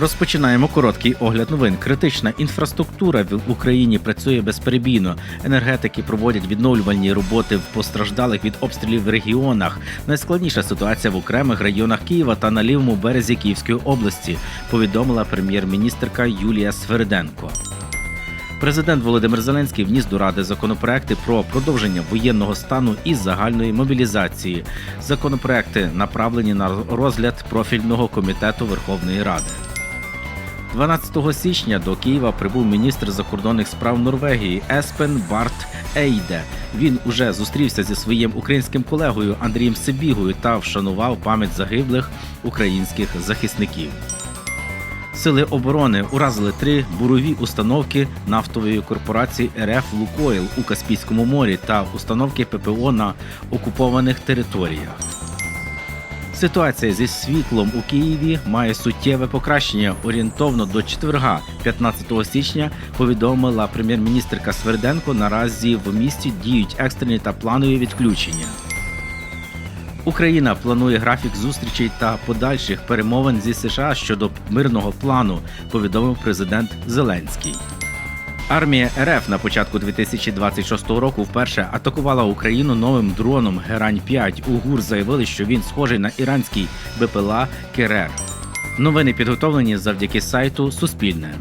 Розпочинаємо короткий огляд новин. Критична інфраструктура в Україні працює безперебійно. Енергетики проводять відновлювальні роботи в постраждалих від обстрілів регіонах. Найскладніша ситуація в окремих районах Києва та на лівому березі Київської області. Повідомила прем'єр-міністрка Юлія Свериденко. Президент Володимир Зеленський вніс до ради законопроекти про продовження воєнного стану і загальної мобілізації. Законопроекти направлені на розгляд профільного комітету Верховної Ради. 12 січня до Києва прибув міністр закордонних справ Норвегії Еспен Барт Ейде. Він уже зустрівся зі своїм українським колегою Андрієм Сибігою та вшанував пам'ять загиблих українських захисників. Сили оборони уразили три бурові установки нафтової корпорації РФ Лукойл у Каспійському морі та установки ППО на окупованих територіях. Ситуація зі світлом у Києві має суттєве покращення орієнтовно до четверга, 15 січня, повідомила прем'єр-міністрка Сверденко. Наразі в місті діють екстрені та планові відключення. Україна планує графік зустрічей та подальших перемовин зі США щодо мирного плану, повідомив президент Зеленський. Армія РФ на початку 2026 року вперше атакувала Україну новим дроном Герань 5 УГУР заявили, що він схожий на іранський БПЛА Керер. Новини підготовлені завдяки сайту Суспільне.